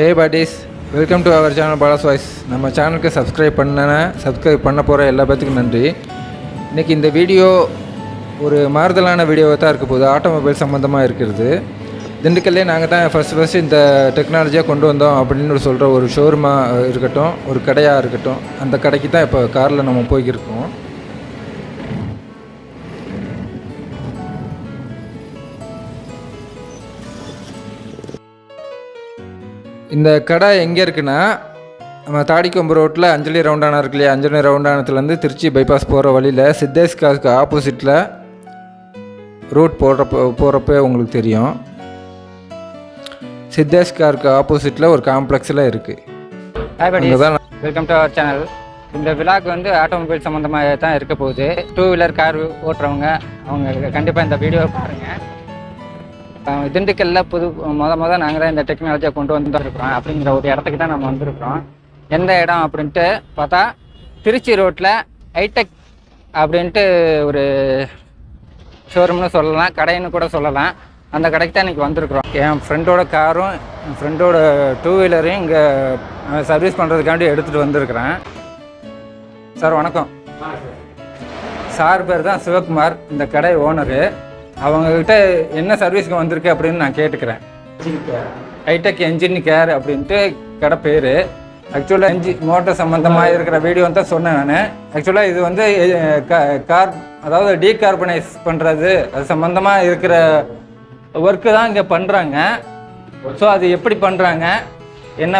Hey buddies welcome to our channel Bala's voice நம்ம சேனலுக்கு subscribe பண்ண சப்ஸ்கிரைப் பண்ண போகிற எல்லா பேத்துக்கும் நன்றி. இன்றைக்கி இந்த வீடியோ ஒரு மாறுதலான வீடியோவாக தான் இருக்க போகுது. ஆட்டோமொபைல் சம்மந்தமாக இருக்கிறது. திண்டுக்கல்லே நாங்கள் தான் ஃபஸ்ட் ஃபஸ்ட்டு இந்த டெக்னாலஜியாக கொண்டு வந்தோம் அப்படின்னு ஒரு சொல்கிற ஒரு ஷோரூமாக இருக்கட்டும் ஒரு கடையாக இருக்கட்டும் அந்த கடைக்கு தான் இப்போ காரில் நம்ம போய்க்கிருக்கோம். இந்த கடை எங்கே இருக்குன்னா நம்ம தாடிக்கொம்பு ரோட்டில் அஞ்சலி ரவுண்டானா இருக்கு இல்லையா? அஞ்சலி ரவுண்டானத்துலேருந்து திருச்சி பைபாஸ் போகிற வழியில் சித்தேஷ் காஸ்க்கு ஆப்போசிட்டில் ரூட் போடுறப்ப போகிறப்ப உங்களுக்கு தெரியும். சித்தேஷ் காருக்கு ஆப்போசிட்டில் ஒரு காம்ப்ளெக்ஸில் இருக்குது வெல்கம் டு அவர் சேனல் இந்த விழாக்கு வந்து ஆட்டோமொபைல் சம்மந்தமாக தான் இருக்க போகுது. டூ வீலர் கார் ஓட்டுறவங்க அவங்க கண்டிப்பாக இந்த வீடியோவை பாருங்கள் அஹ் திண்டுக்கல்ல புது முத முத நாங்கள் தான் இந்த டெக்னாலஜியை கொண்டு வந்துருக்கிறோம் அப்படிங்கிற ஒரு இடத்துக்கு தான் நம்ம வந்திருக்கிறோம். எந்த இடம் அப்படின்ட்டு பார்த்தா திருச்சி ரோட்டில் ஹைடெக் அப்படின்ட்டு ஒரு ஷோரூம்னு சொல்லலாம் கடைன்னு கூட சொல்லலாம். அந்த கடைக்கு தான் இன்றைக்கி வந்திருக்கிறோம். என் ஃப்ரெண்டோட காரும் என் ஃப்ரெண்டோட டூ வீலரையும் இங்கே சர்வீஸ் பண்ணுறதுக்காண்டி எடுத்துகிட்டு வந்திருக்கிறேன். சார் வணக்கம். சார் பேர் தான் சிவகுமார் இந்த கடை ஓனரு அவங்கக்கிட்ட என்ன சர்வீஸ்க்கு வந்திருக்கு அப்படின்னு நான் கேட்டுக்கிறேன். ஹைடெக் என்ஜின் கேர் அப்படின்ட்டு கடை பேர். ஆக்சுவலாக என்ஜி மோட்டர் சம்மந்தமாக இருக்கிற வீடியோ தான் சொன்னேன் நான். ஆக்சுவலாக இது வந்து கார் அதாவது டீகார்பனைஸ் பண்ணுறது அது சம்மந்தமாக இருக்கிற ஒர்க்கு தான் இங்கே பண்ணுறாங்க ஸோ அது எப்படி பண்ணுறாங்க என்ன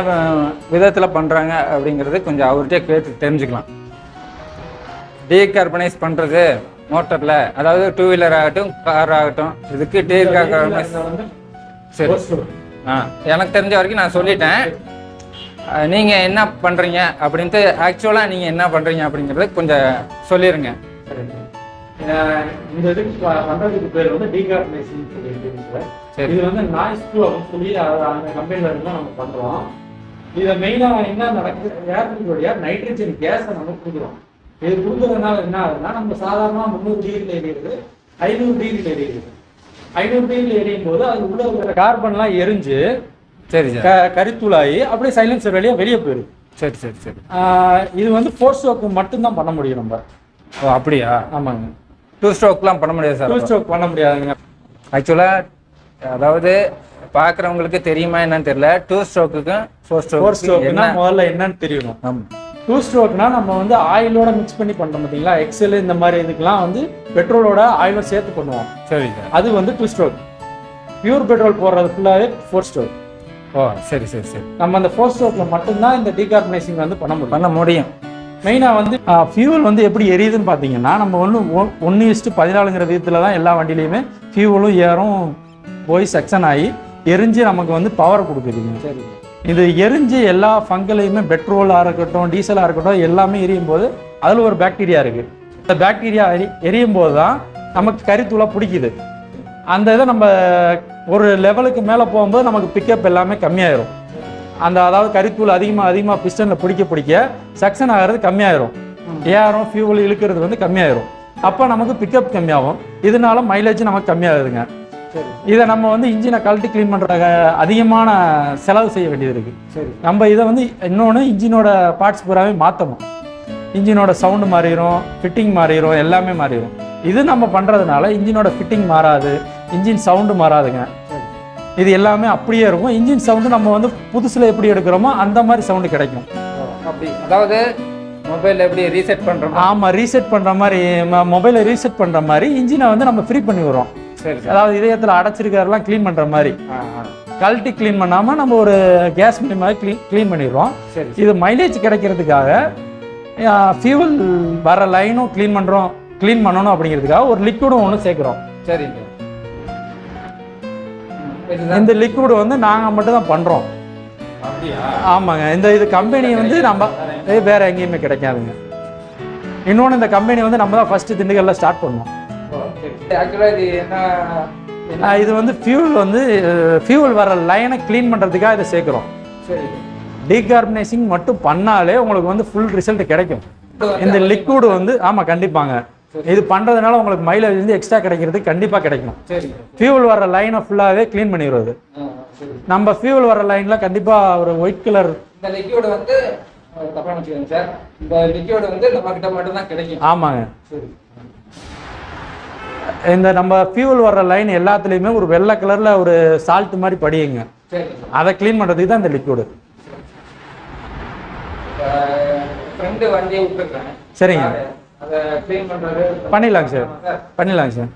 விதத்தில் பண்ணுறாங்க அப்படிங்கிறது கொஞ்சம் அவர்கிட்ட கேட்டு தெரிஞ்சுக்கலாம். டீகார்பனைஸ் பண்ணுறது மோட்டரில் அதாவது டூ வீலர் ஆகட்டும் கார் ஆகட்டும் இதுக்கு டீகார்பனைஸ் சரி. ஆ எனக்கு தெரிஞ்ச வரைக்கும் நான் சொல்லிட்டேன். அஹ், நீங்க என்ன பண்றீங்க அப்படின்ட்டு ஆக்சுவலா நீங்க என்ன பண்றீங்க அப்படிங்கறது கொஞ்சம் சொல்லிருங்க. அஹ் இந்த இதுக்கு பேர் வந்து டீகார்பனைசிங். இது வந்து நாய்ஸ் ப்ரூ அப்படின்னு சொல்லி அந்த கம்பெனில இருந்து நம்ம பண்றோம். இதை மெயினா என்ன நடக்குது ஏர்பிளுடைய நைட்ரஜன் கேஸை நம்ம கொடுக்குறோம். இது கொடுக்கறதுனால என்ன ஆகுதுன்னா நம்ம சாதாரணமா முந்நூறு டிகிரியில் எரியுது ஐநூறு டிகிரியில் எரியுது ஐநூறு டிகிரியில் எரியும் போது அது உள்ள இருக்கிற கார்பன்லாம் எரிஞ்சு சரி கரித்தூளாகி அப்படியே சைலன்சர் வழியா வெளியே போயிடுது. சரி சரி சரி. இது வந்து ஃபோர்ஸ் ஒர்க் மட்டும்தான் பண்ண முடியும் நம்ம. ஓ அப்படியா? ஆமாங்க. டூ ஸ்ட்ரோக்லாம் பண்ண முடியாது டூ சார் ஸ்ட்ரோக் பண்ண முடியாதுங்க. ஆக்சுவலா அதாவது பார்க்குறவங்களுக்கு தெரியுமா என்னன்னு தெரியல. டூ ஸ்ட்ரோக்குக்கும் ஃபோர் ஃபோர் ஸ்ட்ரோக் ஸ்ட்ரோக்னா என்ன? முதல்ல என்னன்னு தெரியணும் ஆமா. டூ ஸ்ட்ரோக்னா நம்ம வந்து ஆயிலோட மிக்ஸ் பண்ணி பண்றோம் பார்த்தீங்களா எக்ஸல் இந்த மாதிரி இதுக்கெல்லாம் வந்து பெட்ரோலோட ஆயிலும் சேர்த்து பண்ணுவோம். சரி சார். அது வந்து டூ ஸ்ட்ரோக் பியூர் பெட்ரோல் போடுறது ஃபுல்லாகவே ஃபோர் ஸ்ட்ரோக் ஓ சரி சரி சரி. நம்ம அந்த ஃபோர் ஸ்ட்ரோக்ல மட்டும்தான் இந்த டீகார்பனைசிங் வந்து பண்ண முடியும். பண்ண முடியும். மெயினாக வந்து ஃபியூவல் வந்து எப்படி எரியுதுன்னு பார்த்தீங்கன்னா நம்ம ஒன்று ஒன்று இஸ்ட்டு பதினாலுங்கிற விதத்தில் தான் எல்லா வண்டியிலையுமே ஃபியூவலும் ஏரும் போய் செக்ஷன் ஆகி எரிஞ்சு நமக்கு வந்து பவர் கொடுக்குதுங்க. சரி. இது எரிஞ்சு எல்லா ஃபங்கலையுமே பெட்ரோலாக இருக்கட்டும் டீசலாக இருக்கட்டும் எல்லாமே எரியும் போது அதில் ஒரு பாக்டீரியா இருக்குது அந்த பாக்டீரியா எரி எரியும் போது தான் நமக்கு கரித்தூளை பிடிக்குது. அந்த இதை நம்ம ஒரு லெவலுக்கு மேலே போகும்போது நமக்கு பிக்கப் எல்லாமே கம்மியாயிரும். அந்த அதாவது கரித்தூள் அதிகமாக அதிகமாக பிஸ்டனில் பிடிக்க பிடிக்க சக்சன் ஆகிறது கம்மியாயிரும். ஏறும் ஃபியூவல் இழுக்கிறது வந்து கம்மியாயிரும். அப்போ நமக்கு பிக்கப் கம்மியாகும். இதனால மைலேஜ் நமக்கு கம்மியாகுதுங்க. இதை நம்ம வந்து இன்ஜினை கழட்டி க்ளீன் பண்ணுறதுக்கு அதிகமான செலவு செய்ய வேண்டியது இருக்குது சரி. நம்ம இதை வந்து இன்னொன்று இன்ஜினோட பார்ட்ஸ் பூராவே மாற்றணும் இன்ஜினோட சவுண்டு மாறிடும் ஃபிட்டிங் மாறிடும் எல்லாமே மாறிடும் இது நம்ம பண்ணுறதுனால இன்ஜினோட ஃபிட்டிங் மாறாது இன்ஜின் சவுண்டு மாறாதுங்க. இது எல்லாமே அப்படியே இருக்கும். இன்ஜின் சவுண்டு நம்ம வந்து புதுசில் எப்படி எடுக்கிறோமோ அந்த மாதிரி சவுண்டு கிடைக்கும். அப்படி. அதாவது மொபைல் எப்படி ரீசெட் பண்றோம் ஆமாம் ரீசெட் பண்ணுற மாதிரி மொபைலை ரீசெட் பண்ணுற மாதிரி இன்ஜினை வந்து நம்ம ஃப்ரீ பண்ணி விடுறோம். அதாவது இதயத்தில் அடைச்சிருக்கிறதெல்லாம் க்ளீன் பண்ணுற மாதிரி. கழட்டி க்ளீன் பண்ணாமல் நம்ம ஒரு கேஸ் மாதிரி க்ளீன் க்ளீன் பண்ணிடுறோம். சரி இது மைலேஜ் கிடைக்கிறதுக்காக ஃபியூவல் வர லைனும் க்ளீன் பண்ணுறோம் க்ளீன் பண்ணணும் அப்படிங்கிறதுக்காக ஒரு லிக்விடும் ஒன்று சேர்க்குறோம். சரிங்க இதுதான். இந்த லிக்விட் வந்து நாங்கள் மட்டும் தான் பண்ணுறோம் ஆமாங்க. இந்த இது கம்பெனி வந்து நம்ம வேற எங்கேயுமே கிடைக்காதுங்க. இன்னொன்று இந்த கம்பெனி வந்து நம்ம தான் ஃபர்ஸ்ட் திண்டுக்கல்ல ஸ்டார்ட் பண்ணோம். ஆக்சுவலா இது என்ன இது வந்து ஃபியூல் வந்து ஃபியூல் வர லைனை க்ளீன் பண்ணுறதுக்காக இதை சேர்க்குறோம். சரி. டீகார்பனைசிங் மட்டும் பண்ணாலே உங்களுக்கு வந்து ஃபுல் ரிசல்ட் கிடைக்கும். இந்த லிக்விட் வந்து ஆமாம் கண்டிப்பாங்க. இது பண்ணுறதுனால உங்களுக்கு மைலேஜ் வந்து எக்ஸ்ட்ரா கிடைக்கிறது கண்டிப்பாக கிடைக்கும் ஃபியூல் வர லைனை ஃபுல்லாகவே க்ளீன் பண்ணிடுறது. ஆ, நம்ம ஃபியூல் வர லைன்ல கண்டிப்பா ஒரு ஒயிட் கலர் இந்த லிக்யூடு வந்து அஹ், தப்பா வச்சுக்கோங்க சார். இந்த லிக்யூடு வந்து நம்ம கிட்ட மட்டும் தான் கிடைக்கும். ஆமாங்க. சரி. இந்த நம்ம ஃபியூல் வர்ற லைன் எல்லாத்துலேயுமே ஒரு வெள்ளை கலர்ல ஒரு சால்ட் மாதிரி படியுங்க. அதை க்ளீன் பண்றதுக்கு தான் இந்த லிக்விடு சரிங்க. பண்ணிடலாங்க சார். பண்ணிடலாங்க சார்.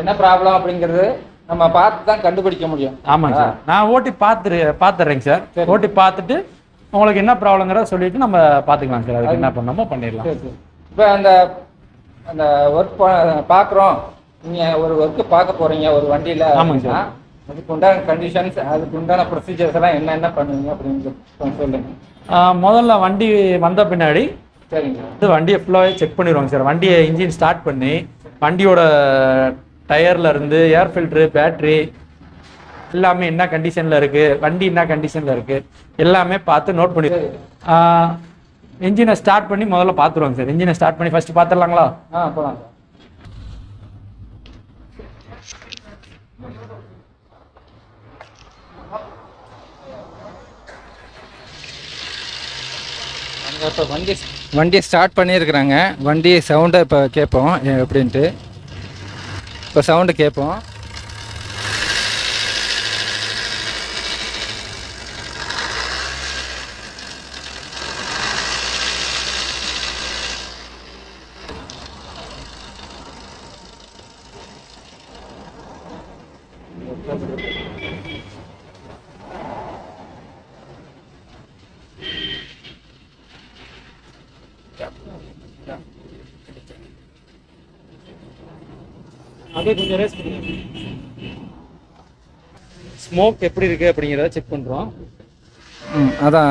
என்ன ப்ராப்ளம் அப்படிங்கிறது நம்ம பார்த்து தான் கண்டுபிடிக்க முடியும். ஆமாங்க சார். நான் ஓட்டி பார்த்துரு பார்த்துறேங்க சார். ஓட்டி பார்த்துட்டு உங்களுக்கு என்ன ப்ராப்ளங்கிறத சொல்லிட்டு நம்ம பார்த்துக்கலாம் சார். அதுக்கு என்ன பண்ணணுமோ பண்ணிடலாம். இப்போ அந்த அந்த ஒர்க் பார்க்குறோம் நீங்கள் ஒரு ஒர்க்கு பார்க்க போகிறீங்க ஒரு வண்டியில் ஆமாங்க சார். அதுக்கு உண்டான கண்டிஷன்ஸ் அதுக்கு உண்டான ப்ரொசீஜர்ஸ் எல்லாம் என்னென்ன பண்ணுவீங்க அப்படின்னு கொஞ்சம் சொல்லுங்க. ஆஹ் முதல்ல வண்டி வந்த பின்னாடி சரிங்க. வந்து வண்டியை ஃபுல்லாகவே செக் பண்ணிடுவாங்க சார். வண்டியை இன்ஜின் ஸ்டார்ட் பண்ணி வண்டியோட டயர்ல இருந்து ஏர் ஃபில்ட்ரு பேட்ரி எல்லாமே என்ன கண்டிஷனில் இருக்கு வண்டி என்ன கண்டிஷனில் இருக்கு எல்லாமே பார்த்து நோட் பண்ணி இன்ஜினை ஸ்டார்ட் பண்ணி முதல்ல பார்த்துருவாங்க சார். இன்ஜினை ஸ்டார்ட் பண்ணி ஃபர்ஸ்ட் பார்த்துடலாங்களா ஆ போகலாம் இப்போ வண்டி வண்டி ஸ்டார்ட் பண்ணியிருக்கிறாங்க. வண்டி சவுண்டை இப்போ கேட்போம். எப்படின்ட்டு. இப்போ சவுண்டு கேட்போம் அதே கொஞ்சம் ரேஸ் பண்ணுங்க ஸ்மோக் எப்படி இருக்கு அப்படிங்கிறத செக் பண்ணுறோம் ம் அதான்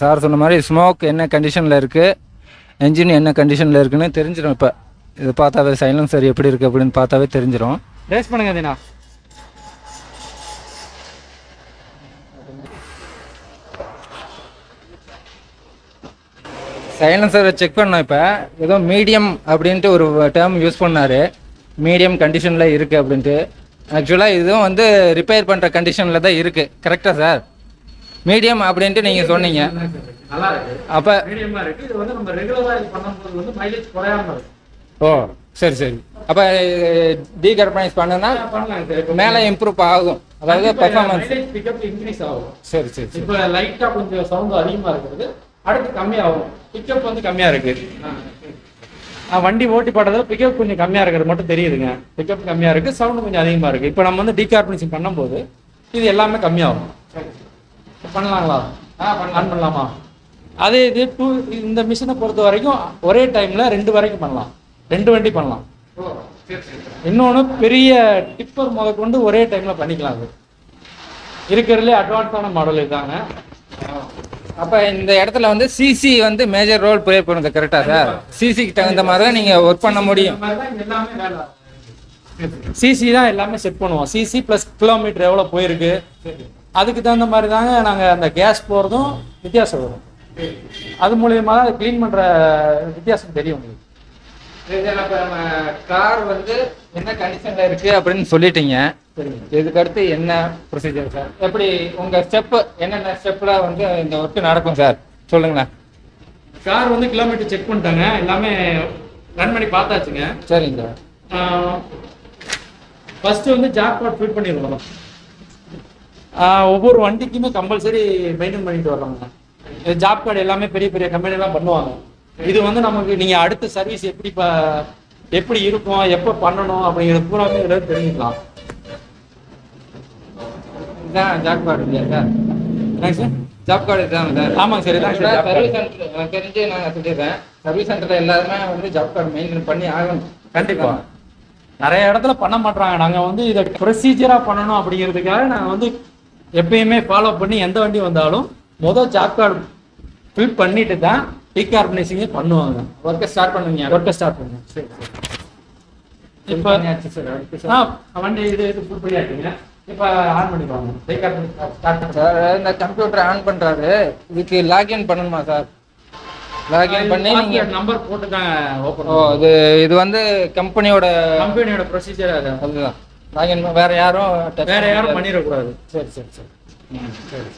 சார் சொன்ன மாதிரி ஸ்மோக் என்ன கண்டிஷனில் இருக்குது என்ஜின் என்ன கண்டிஷனில் இருக்குன்னு தெரிஞ்சிடும் இப்போ. இது பார்த்தாவே சைலன்சர் எப்படி இருக்குது அப்படின்னு பார்த்தாவே தெரிஞ்சிடும். ரேஸ் பண்ணுங்க தீனா. சைலன்சரை செக் பண்ணோம் இப்போ. ஏதோ மீடியம் அப்படின்ட்டு ஒரு டேர்ம் யூஸ் பண்ணார். மீடியம் கண்டிஷனில் இருக்குது அப்படின்ட்டு. ஆக்சுவலாக இதுவும் வந்து ரிப்பேர் பண்ணுற கண்டிஷனில் தான் இருக்குது கரெக்டாக சார் மீடியம் அப்படின்ட்டு நீங்கள் சொன்னீங்க. அப்போ ஓ சரி சரி. அப்போ டீகார்பனைஸ் பண்ணுனா பண்ணலாம் சார் மேலே இம்ப்ரூவ் ஆகும். அதாவது பெர்ஃபார்மன்ஸ் இன்க்ரீஸ் ஆகும். சரி சரி இப்போ லைட்டா கொஞ்சம் சவுண்ட் அதிகமா இருக்கிறது. அடுத்து கம்மியாகும். பிக்கப் வந்து கம்மியா இருக்கு. ஆ, வண்டி ஓட்டி பாடுறதுல பிக்கப் கொஞ்சம் கம்மியா இருக்கிறது மட்டும் தெரியுதுங்க. பிக்கப் கம்மியா இருக்கு சவுண்ட் கொஞ்சம் அதிகமா இருக்கு. இப்போ நம்ம வந்து டீகார்பனேஷன் பண்ணும்போது இது எல்லாமே கம்மியாகும். பண்ணலாங்களா? ஆன் பண்ணலாமா. அதே இது டூ இந்த மிஷினை பொறுத்த வரைக்கும் ஒரே டைம்ல ரெண்டு வரைக்கும் பண்ணலாம். ரெண்டு வண்டி பண்ணலாம். இன்னொன்று பெரிய டிப்பர் முதற்கொண்டு ஒரே டைம்ல பண்ணிக்கலாம் அது. இருக்கிறதுலே அட்வான்ஸான மாடல் இதுதாங்க. அப்போ இந்த இடத்துல வந்து சிசி வந்து மேஜர் ரோல் ப்ளே பண்ணுது கரெக்டாக சார் சிசிக்கு தகுந்த மாதிரி தான் நீங்கள் ஒர்க் பண்ண முடியும். சிசி தான் எல்லாமே செட் பண்ணுவோம். சிசி ப்ளஸ் கிலோமீட்டர் எவ்வளோ போயிருக்கு? அதுக்கு தகுந்த மாதிரி தாங்க நாங்கள் அந்த கேஸ் போகிறதும் வித்தியாசம் வரும். அது மூலியமா தான் க்ளீன் பண்ணுற வித்தியாசம் தெரியும் உங்களுக்கு. கார் வந்து என்ன கண்டிஷனில் இருக்குது அப்படின்னு சொல்லிட்டீங்க. சரிங்க இதுக்கு அடுத்து என்ன ப்ரொசீஜர் சார்? எப்படி உங்கள் ஸ்டெப்பு என்னென்ன ஸ்டெப்பில் வந்து இந்த ஒர்க்கு நடக்கும் சார்? சொல்லுங்களேன். கார் வந்து கிலோமீட்டர் செக் பண்ணிட்டாங்க. எல்லாமே ரன் பண்ணி பார்த்தாச்சுங்க. சரிங்க சார். ஃபர்ஸ்ட் வந்து ஜாக் பாட் ஃபிட் பண்ணிடுவோம். ஒவ்வொரு வண்டிக்குமே கம்பல்சரி மெயின்டைன் பண்ணிட்டு வர்றாங்க ஜாப் கார்டு எல்லாமே பெரிய பெரிய கம்பெனிலாம் பண்ணுவாங்க. இது வந்து நமக்கு நீங்க அடுத்த சர்வீஸ் எப்படி எப்படி இருக்கும் எப்போ பண்ணணும் அப்படிங்கிறது பூராமே தெரிஞ்சுக்கலாம். இதுதான் ஜாப் கார்டு இல்லையா சார் சார் ஜாப் கார்டு இதுதான் சார் ஆமாங்க சார் இதான் சார். சர்வீஸ் சென்டர் எனக்கு தெரிஞ்சு நான் சொல்லிடுறேன். சர்வீஸ் சென்டரில் எல்லாருமே வந்து ஜாப் கார்டு மெயின்டைன் பண்ணி ஆகணும். கண்டிப்பா. நிறைய இடத்துல பண்ண மாட்றாங்க. நாங்க வந்து இதை ப்ரொசீஜரா பண்ணணும் அப்படிங்கிறதுக்காக நாங்க வந்து எப்பயுமே ஃபாலோ பண்ணி எந்த வண்டி வந்தாலும் முதல் ஜாப் கார்டு ஃபில் பண்ணிட்டு தான் டீகார்பனைசிங்கே பண்ணுவாங்க. ஒர்க்கை ஸ்டார்ட் பண்ணுவீங்க. ஒர்க்கை ஸ்டார்ட் பண்ணுங்க சரி சரி. இப்போ சார் சார் ஆ வண்டி இது இது ஃபுல் பண்ணியாச்சுங்க இப்போ ஆன் பண்ணுங்க. சார் இந்த கம்ப்யூட்டர் ஆன் பண்றாரு. இதுக்கு லாகின் பண்ணணுமா சார்? லாகின் பண்ணி நீங்க நம்பர் போட்டு தான் ஓப்பன் ஓ இது இது வந்து கம்பெனியோட கம்பெனியோட ப்ரொசீஜர் அது அதுதான். லாகின் வேற யாரும் வேற யாரும். பண்ணிடக்கூடாது. சரி சரி சரி. சரி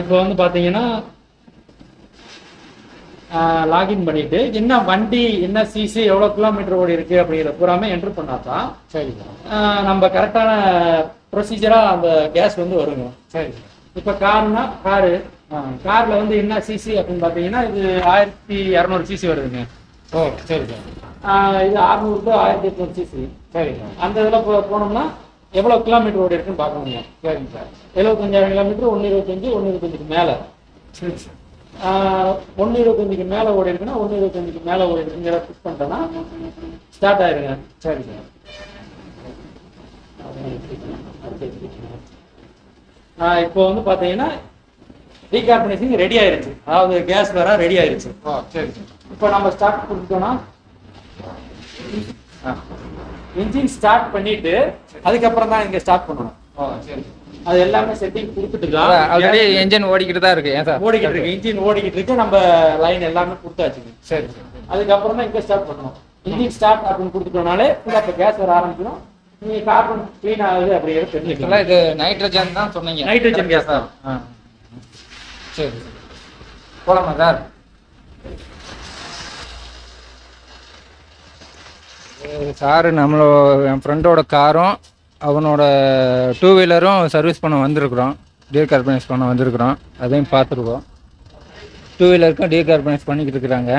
இப்போ வந்து பார்த்தீங்கன்னா லாகின் பண்ணிட்டு என்ன வண்டி என்ன சிசி எவ்வளோ கிலோமீட்டர் ஓடி இருக்கு அப்படிங்கிற பூராமே என்ட்ரு பண்ணாதான் சரி நம்ம கரெக்டான ப்ரொசீஜராக அந்த கேஸ் வந்து வருங்க. சரி. இப்போ கார்னா காரு காரில் வந்து என்ன சிசி அப்படின்னு பார்த்தீங்கன்னா இது ஆயிரத்தி இரநூறு சிசி வருதுங்க. ஓ சரி சார். இது அறுநூறு டு ஆயிரத்தி எட்நூறு சிசி சரிங்க சார். அந்த இதில் போ போனோம்னா எவ்வளோ கிலோமீட்டர் ஓடி இருக்குன்னு பார்க்கணுங்க. சரிங்க சார். எழுபத்தஞ்சாயிரம் கிலோமீட்டர் ஒன்று இருபத்தஞ்சி ஒன்று இருபத்தஞ்சுக்கு மேலே. சரி சார். ஒன்று இருபத்தஞ்சுக்கு மேலே ஓடி இருக்குன்னா ஒன்று இருபத்தஞ்சுக்கு மேலே ஓடி இருக்குங்கிற ஃபிக்ஸ் பண்ணிட்டோன்னா ஸ்டார்ட் ஆயிருங்க. சரி சார். இப்போ வந்து பார்த்தீங்கன்னா டீகார்பனைசிங் ரெடி ஆயிருச்சு. அதாவது கேஸ் வேற ரெடி ஆயிருச்சு. ஓ சரி சார். இப்போ நம்ம ஸ்டார்ட் கொடுத்தோம்னா இன்ஜின் ஸ்டார்ட் பண்ணிட்டு அதுக்கப்புறம் தான் இங்க ஸ்டார்ட் பண்ணணும். ஓ சரி. அது எல்லாமே செட்டிங் கொடுத்துட்டு ஆல்ரெடி தான் என்ஜின் ஓடிக்கிட்டு தான் இருக்கு. ஏன் சார்? ஓடிக்கிட்டு இருக்கு. இன்ஜின் ஓடிக்கிட்டு இருக்கு. நம்ம லைன் எல்லாமே கொடுத்தாச்சுங்க சரி சரி. அதுக்கப்புறம் தான் இங்க ஸ்டார்ட் பண்ணணும். இன்ஜின் ஸ்டார்ட் அப்படின்னு கொடுத்துட்டோம்னாலே ஃபுல்லாக இப்போ கேஸ் வர ஆரம்பிச்சிடும். நீங்க கார்பன் க்ளீன் ஆகுது அப்படிங்கிறது தெரிஞ்சுக்கலாம் இது நைட்ரஜன் தான் சொன்னீங்க. நைட்ரஜன் கேஸ் தான். ஆ. சரி. சரி போலாமா சார்? சாரு நம்மளோ என் ஃப்ரெண்டோட காரும் அவனோட டூ வீலரும் சர்வீஸ் பண்ண வந்திருக்கிறோம். டீகார்பனைஸ் பண்ண வந்திருக்கிறோம். அதையும் பார்த்துருக்கோம். டூ வீலருக்கும் டீகார்பனைஸ் பண்ணிக்கிட்டு இருக்கிறாங்க.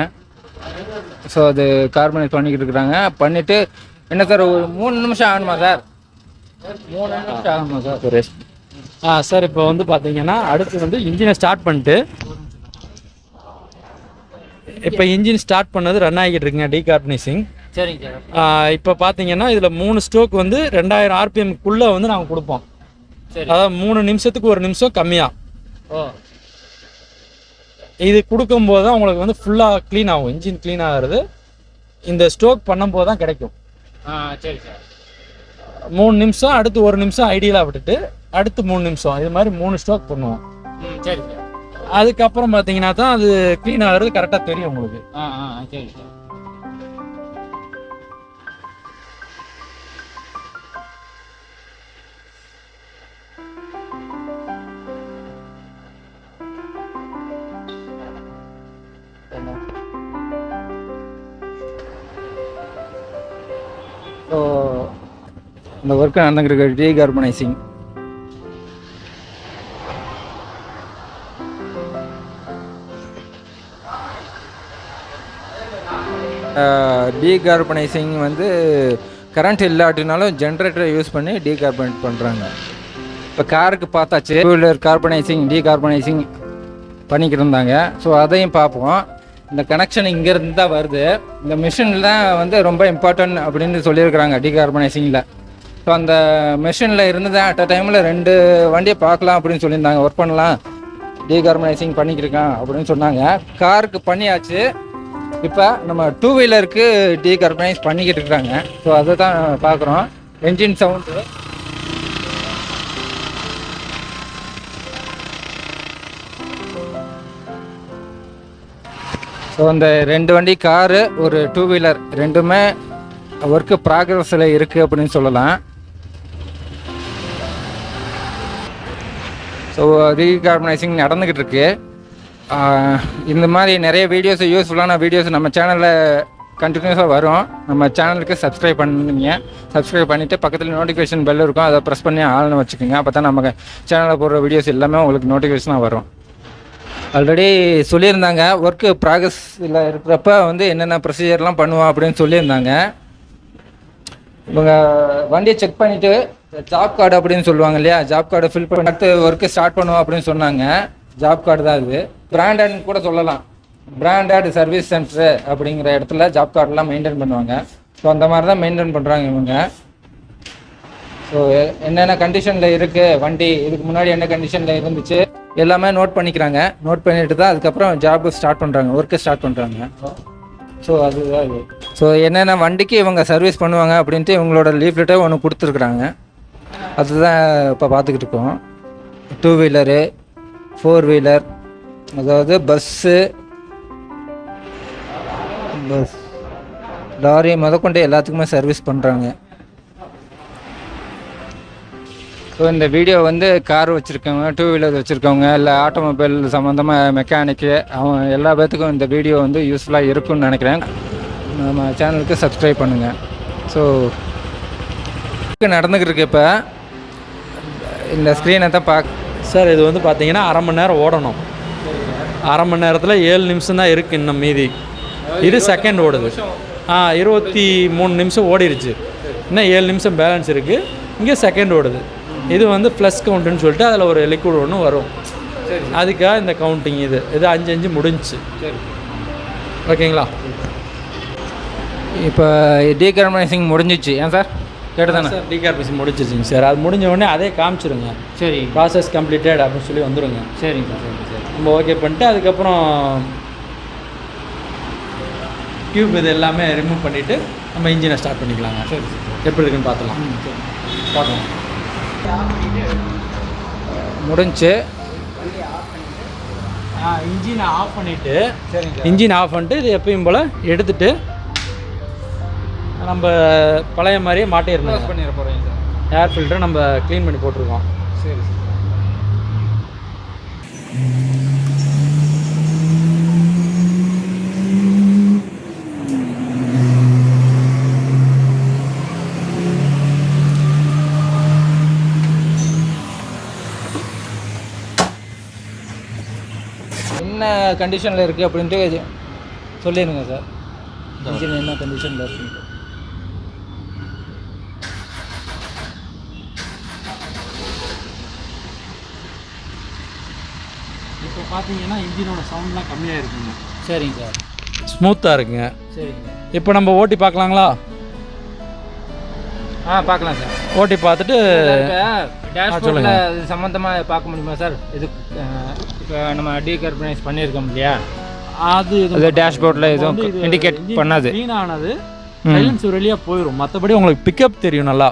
ஸோ அது கார்பனைஸ் பண்ணிக்கிட்டு இருக்கிறாங்க. பண்ணிவிட்டு என்ன சார் ஒரு மூணு நிமிஷம் ஆகணுமா சார்? மூணு நிமிஷம் ஆகணுமா சார்? சுரேஷ் ஆ சார் இப்போ வந்து பார்த்தீங்கன்னா அடுத்து வந்து இன்ஜினை ஸ்டார்ட் பண்ணிட்டு இப்போ இன்ஜின் ஸ்டார்ட் பண்ணது ரன் ஆகிட்டு இருக்குங்க டீகார்பனைசிங் சரிங்க சார். இப்போ பார்த்தீங்கன்னா இதில் மூணு ஸ்ட்ரோக் வந்து ரெண்டாயிரம் ஆர்பிஎம்க்குள்ளே வந்து நாங்கள் கொடுப்போம். அதாவது மூணு நிமிஷத்துக்கு ஒரு நிமிஷம் கம்மியாக இது கொடுக்கும்போது தான் உங்களுக்கு வந்து ஃபுல்லாக க்ளீன் ஆகும் இன்ஜின் க்ளீன் ஆகிறது. இந்த ஸ்ட்ரோக் பண்ணும்போது தான் கிடைக்கும். சரி சார். மூணு நிமிஷம் அடுத்து ஒரு நிமிஷம் ஐடியலாக விட்டுட்டு அடுத்து மூணு நிமிஷம். இது மாதிரி மூணு ஸ்ட்ரோக் பண்ணுவோம். சரி சார். அதுக்கப்புறம் பார்த்தீங்கன்னா தான் அது க்ளீன் ஆகிறது கரெக்டாக தெரியும் உங்களுக்கு. ஆ ஆ சரி சார். ஸோ இந்த ஒர்க்கு நடந்துக்கிட்டு டீகார்பனைசிங் டீகார்பனைசிங் வந்து கரண்ட் இல்லாட்டினாலும் ஜென்ரேட்டரை யூஸ் பண்ணி டீகார்பனேட் பண்ணுறாங்க இப்போ காருக்கு பார்த்தாச்சு. டூ வீலர் கார்பனைசிங் டீகார்பனைசிங் பண்ணிக்கிட்டு இருந்தாங்க. ஸோ அதையும் பார்ப்போம். இந்த கனெக்ஷன் இங்கேருந்து தான் வருது. இந்த மிஷினில் தான் வந்து ரொம்ப இம்பார்ட்டன்ட் அப்படின்னு சொல்லியிருக்கிறாங்க டீகார்பனைசிங்கில் ஸோ அந்த மிஷினில் இருந்து தான் அட் அ டைமில் ரெண்டு வண்டியை பார்க்கலாம் அப்படின்னு சொல்லியிருந்தாங்க. ஒர்க் பண்ணலாம். டீகார்பனைசிங் பண்ணிக்கிருக்கான் அப்படின்னு சொன்னாங்க. காருக்கு பண்ணியாச்சு. இப்போ நம்ம டூ வீலருக்கு டீகார்பனைஸ் பண்ணிக்கிட்டு இருக்காங்க. ஸோ அதை தான் பார்க்குறோம். என்ஜின் சவுண்டு ஸோ இந்த ரெண்டு வண்டி காரு ஒரு டூ வீலர் ரெண்டுமே ஒர்க்கு ப்ராக்ரஸில் இருக்குது அப்படின்னு சொல்லலாம். ஸோ ரீகார்பனைசிங் நடந்துக்கிட்டு இருக்கு. இந்த மாதிரி நிறைய வீடியோஸ் யூஸ்ஃபுல்லான வீடியோஸ் நம்ம சேனலில் கண்டினியூஸாக வரும். நம்ம சேனலுக்கு சப்ஸ்கிரைப் பண்ணுங்க. சப்ஸ்கிரைப் பண்ணிவிட்டு பக்கத்தில் நோட்டிஃபிகேஷன் பெல் இருக்கும். அதை ப்ரெஸ் பண்ணி ஆள்னு வச்சுக்கோங்க. அப்போ தான் நம்ம சேனலில் போடுற வீடியோஸ் எல்லாமே உங்களுக்கு நோட்டிஃபிகேஷனாக வரும். ஆல்ரெடி சொல்லியிருந்தாங்க. ஒர்க்கு ப்ராக்ரஸில் இருக்கிறப்ப வந்து என்னென்ன ப்ரொசீஜர்லாம் பண்ணுவோம் அப்படின்னு சொல்லியிருந்தாங்க. இவங்க வண்டியை செக் பண்ணிவிட்டு ஜாப் கார்டு அப்படின்னு சொல்லுவாங்க இல்லையா? ஜாப் கார்டை ஃபில் பண்ணி அடுத்து ஒர்க்கு ஸ்டார்ட் பண்ணுவோம் அப்படின்னு சொன்னாங்க. ஜாப் கார்டு தான் இது. பிராண்டட்னு கூட சொல்லலாம். பிராண்டட் சர்வீஸ் சென்டர் அப்படிங்கிற இடத்துல ஜாப் கார்டெலாம் மெயின்டைன் பண்ணுவாங்க. ஸோ அந்த மாதிரி தான் மெயின்டைன் பண்ணுறாங்க இவங்க. ஸோ என்னென்ன கண்டிஷனில் இருக்குது வண்டி இதுக்கு முன்னாடி என்ன கண்டிஷனில் இருந்துச்சு? எல்லாமே நோட் பண்ணிக்கிறாங்க. நோட் பண்ணிட்டு தான் அதுக்கப்புறம் ஜாப் ஸ்டார்ட் பண்ணுறாங்க ஒர்க்கு ஸ்டார்ட் பண்ணுறாங்க ஸோ அதுதான் இது. ஸோ என்னென்ன வண்டிக்கு இவங்க சர்வீஸ் பண்ணுவாங்க அப்படின்ட்டு இவங்களோட லீஃப்லெட்டே ஒன்று கொடுத்துருக்குறாங்க. அதுதான் இப்போ பார்த்துக்கிட்டு இருக்கோம். டூ வீலரு ஃபோர் வீலர் அதாவது பஸ்ஸு பஸ் லாரி முதற்கொண்டு எல்லாத்துக்குமே சர்வீஸ் பண்ணுறாங்க ஸோ இந்த வீடியோ வந்து கார் வச்சுருக்கவங்க டூ வீலர் வச்சுருக்கவங்க இல்லை ஆட்டோமொபைல் சம்மந்தமாக மெக்கானிக்கு அவங்க எல்லா பேர்த்துக்கும் இந்த வீடியோ வந்து யூஸ்ஃபுல்லாக இருக்கும்னு நினைக்கிறேன். நம்ம சேனலுக்கு சப்ஸ்கிரைப் பண்ணுங்கள் ஸோ நடந்துக்கிட்டு இருக்கு இப்போ. இந்த ஸ்க்ரீனை தான் பார்க்க சார் இது வந்து பார்த்தீங்கன்னா அரை மணி நேரம் ஓடணும். அரை மணி நேரத்தில் ஏழு நிமிஷம் தான் இருக்குது இன்னும் மீதி. இது செகண்ட் ஓடுது. ஆ இருபத்தி மூணு நிமிஷம் ஓடிடுச்சு இன்னும் ஏழு நிமிஷம் பேலன்ஸ் இருக்குது இங்கே செகண்ட் ஓடுது. இது வந்து ப்ளஸ் கவுண்ட்டுன்னு சொல்லிட்டு அதில் ஒரு லிக்விட் ஒன்று வரும். அதுக்காக இந்த கவுண்டிங் இது. இது அஞ்சு அஞ்சு முடிஞ்சுச்சு ஓகேங்களா? இப்போ டீகார்பனைசிங் முடிஞ்சிச்சு. ஏன் சார்? கேட்டுதானே சார் டிகார்பிசி முடிச்சிருச்சுங்க சார். அது முடிஞ்ச உடனே அதே காமிச்சிருங்க. சரி. ப்ராசஸ் கம்ப்ளீட்டட் அப்படின்னு சொல்லி வந்துருங்க. சரிங்க சார் சரி சரி. நம்ம ஓகே பண்ணிட்டு அதுக்கப்புறம் டியூப் இது எல்லாமே ரிமூவ் பண்ணிவிட்டு நம்ம இன்ஜினை ஸ்டார்ட் பண்ணிக்கலாங்க. சரி எப்படி இருக்குன்னு பார்த்துலாம் பார்க்கலாம். முடிஞ்சு. இன்ஜினை ஆஃப் பண்ணிவிட்டு சரிங்க இன்ஜின் ஆஃப் பண்ணிட்டு இது எப்பயும் போல் எடுத்துட்டு நம்ம பழைய மாதிரியே மாட்டிடணும் பண்ணிட போகிறேன் சார். ஏர் ஃபில்டரை நம்ம க்ளீன் பண்ணி போட்டிருக்கோம். சரி. என்ன கண்டிஷனில் இருக்குது அப்படின்ட்டு சொல்லிடுங்க சார் இன்ஜின் என்ன கண்டிஷனில் இருக்குன்ட்டு இப்போ பார்த்தீங்கன்னா இன்ஜினோட சவுண்ட்லாம் கம்மியாக இருக்குங்க சரிங்க சார் ஸ்மூத்தாக இருக்குங்க. சரிங்க இப்போ நம்ம ஓட்டி பார்க்கலாங்களா? ஆ பார்க்கலாம் சார் ஓட்டி பார்த்துட்டு டேஷ்போர்டில் சம்மந்தமாக பார்க்க முடியுமா சார் இது இப்போ நம்ம டீகார்பனைஸ் பண்ணியிருக்கோம் இல்லையா? அது அது டேஷ்போர்டில் எதுவும் இண்டிகேட் பண்ணாது. ஆனது சைலன்ஸ் வெளியாக போயிடும் மற்றபடி உங்களுக்கு பிக்கப் தெரியும் நல்லா.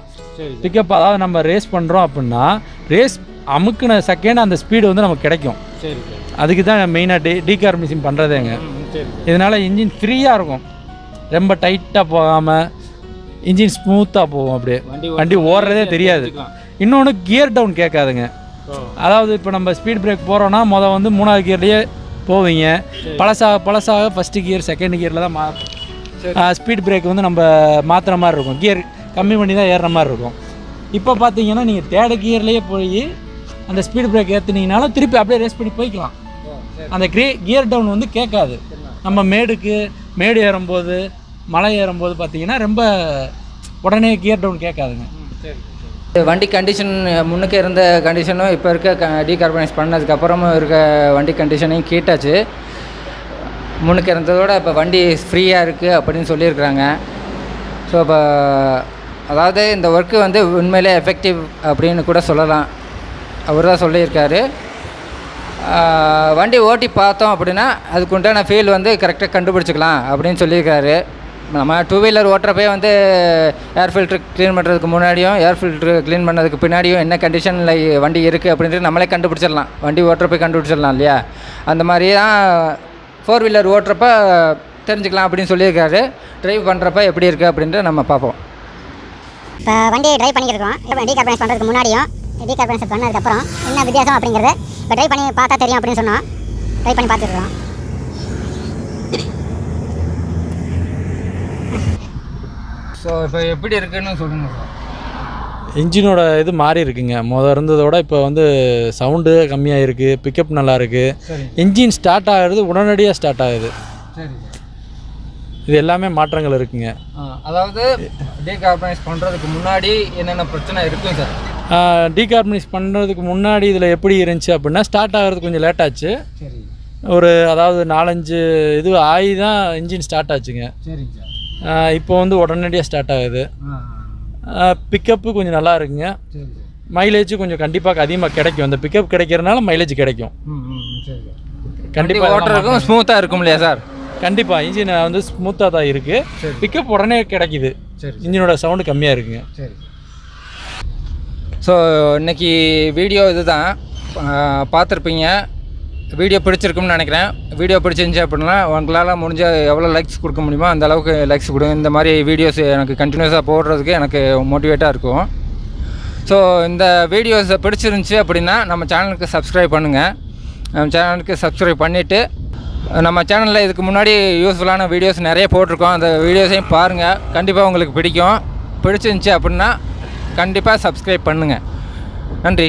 பிக்கப் அதாவது நம்ம ரேஸ் பண்ணுறோம் அப்படின்னா ரேஸ் அமுக்குன செகண்ட் அந்த ஸ்பீடு வந்து நமக்கு கிடைக்கும். சரி அதுக்கு தான் மெயினாக டீ டீகார்பனைசிங் பண்ணுறதேங்க இதனால் இன்ஜின் ஃப்ரீயாக இருக்கும். ரொம்ப டைட்டாக போகாமல் இன்ஜின் ஸ்மூத்தாக போகும் அப்படியே. வண்டி வண்டி ஓடுறதே தெரியாது. இன்னொன்று கியர் டவுன் கேட்காதுங்க. அதாவது இப்போ நம்ம ஸ்பீட் பிரேக் போகிறோன்னா மொதல் வந்து மூணாவது கியர்லேயே போவீங்க. பழசாக பழசாக ஃபஸ்ட்டு கியர் செகண்ட் கியரில் தான் மா ஸ்பீட் பிரேக் வந்து நம்ம மாற்றுற மாதிரி இருக்கும். கியர் கம்மி பண்ணி தான் ஏறுற மாதிரி இருக்கும். இப்போ பார்த்தீங்கன்னா நீங்கள் தேர்ட் கியர்லேயே போய் அந்த ஸ்பீட் பிரேக் ஏற்றுனீங்கனாலும் திருப்பி அப்படியே ரேஸ் பண்ணி போய்க்கலாம். அந்த கிரே கியர் டவுன் வந்து கேட்காது. நம்ம மேடுக்கு மேடு ஏறும்போது மலை ஏறும்போது பார்த்தீங்கன்னா ரொம்ப உடனே கியர் டவுன் கேட்காதுங்க. வண்டி கண்டிஷன் முன்னுக்கு இருந்த கண்டிஷனும் இப்போ இருக்க டீகார்பனைஸ் பண்ணதுக்கப்புறமும் இருக்க வண்டி கண்டிஷனையும் கேட்டாச்சு. முன்னுக்கு இருந்ததோட இப்போ வண்டி ஃப்ரீயாக இருக்குது அப்படின்னு சொல்லியிருக்கிறாங்க. ஸோ இப்போ அதாவது இந்த ஒர்க்கு வந்து உண்மையிலே எஃபெக்டிவ் அப்படின்னு கூட சொல்லலாம். அவர் தான் சொல்லியிருக்காரு. வண்டி ஓட்டி பார்த்தோம் அப்படின்னா அதுக்கு உண்டான ஃபீல் வந்து கரெக்டாக கண்டுபிடிச்சிக்கலாம் அப்படின்னு சொல்லியிருக்காரு. நம்ம டூ வீலர் ஓட்டுறப்பே வந்து ஏர் ஃபில்ட்ரு க்ளீன் பண்ணுறதுக்கு முன்னாடியும் ஏர் ஃபில்ட்ரு க்ளீன் பண்ணதுக்கு பின்னாடியும் என்ன கண்டிஷனில் வண்டி இருக்குது அப்படின்ட்டு நம்மளே கண்டுபிடிச்சிடலாம். வண்டி ஓட்டுறப்ப கண்டுபிடிச்சிடலாம் இல்லையா? அந்த மாதிரி தான் ஃபோர் வீலர் ஓட்டுறப்ப தெரிஞ்சுக்கலாம் அப்படின்னு சொல்லியிருக்காரு. ட்ரைவ் பண்ணுறப்ப எப்படி இருக்குது அப்படின்ட்டு நம்ம பார்ப்போம். இப்போ வண்டி ட்ரைவ் பண்ணியிருக்கோம் இப்போ டீகார்பனைஸ் பண்ணுறதுக்கு முன்னாடியும் டீகார்பனைஸ் பண்ணதுக்கப்புறம் என்ன வித்தியாசம் அப்படிங்கிறது இப்போ ட்ரை பண்ணி பார்த்தா தெரியும் அப்படின்னு சொன்னால் ட்ரை பண்ணி பார்த்துருக்கோம் ஸோ இப்போ எப்படி இருக்குன்னு சொல்லுங்கள் சார் இன்ஜினோட இது மாறி இருக்குங்க. முத இருந்ததோட இப்போ வந்து சவுண்டு கம்மியாக இருக்குது பிக்கப் நல்லா இருக்குது இன்ஜின் ஸ்டார்ட் ஆகிறது உடனடியாக ஸ்டார்ட் ஆகுது. சரி இது எல்லாமே மாற்றங்கள் இருக்குங்க. அதாவது டீகார்பனைஸ் பண்ணுறதுக்கு முன்னாடி என்னென்ன பிரச்சனை இருக்கும் சார் டீகார்பனைஸ் பண்ணுறதுக்கு முன்னாடி இதில் எப்படி இருந்துச்சு அப்படின்னா ஸ்டார்ட் ஆகிறது கொஞ்சம் லேட் ஆச்சு. ஒரு அதாவது நாலஞ்சு இது ஆகி தான் இன்ஜின் ஸ்டார்ட் ஆச்சுங்க. சரிங்க சார் இப்போ வந்து உடனடியாக ஸ்டார்ட் ஆகுது. பிக்கப்பு கொஞ்சம் நல்லா இருக்குங்க. மைலேஜ் கொஞ்சம் கண்டிப்பாக அதிகமாக கிடைக்கும். அந்த பிக்கப் கிடைக்கிறனால மைலேஜ் கிடைக்கும். கண்டிப்பாக ஓட்டுறதுக்கும் ஸ்மூத்தாக இருக்கும் இல்லையா சார்? கண்டிப்பாக இன்ஜின் வந்து ஸ்மூத்தாக தான் இருக்குது பிக்கப் உடனே கிடைக்குது. இன்ஜினோட சவுண்டு கம்மியாக இருக்குங்க. சரி. ஸோ இன்னைக்கு வீடியோ இதுதான். பார்த்துருப்பீங்க. வீடியோ பிடிச்சிருக்கும்னு நினைக்கிறேன். வீடியோ பிடிச்சிருந்துச்சு அப்படின்னா உங்களால் முடிஞ்சால் எவ்வளோ லைக்ஸ் கொடுக்க முடியுமோ அந்த அளவுக்கு லைக்ஸ் கொடுங்க. இந்த மாதிரி வீடியோஸ் எனக்கு கண்டினியூஸாக போடுறதுக்கு எனக்கு மோட்டிவேட்டாக இருக்கும். ஸோ இந்த வீடியோஸ் பிடிச்சிருந்துச்சி அப்படின்னா நம்ம சேனலுக்கு சப்ஸ்கிரைப் பண்ணுங்கள் நம்ம சேனலுக்கு சப்ஸ்கிரைப் பண்ணிவிட்டு நம்ம சேனலில் இதுக்கு முன்னாடி யூஸ்ஃபுல்லான வீடியோஸ் நிறைய போட்டிருக்கோம். அந்த வீடியோஸையும் பாருங்கள் கண்டிப்பாக உங்களுக்கு பிடிக்கும். பிடிச்சிருந்துச்சி அப்படின்னா கண்டிப்பாக சப்ஸ்கிரைப் பண்ணுங்கள் நன்றி.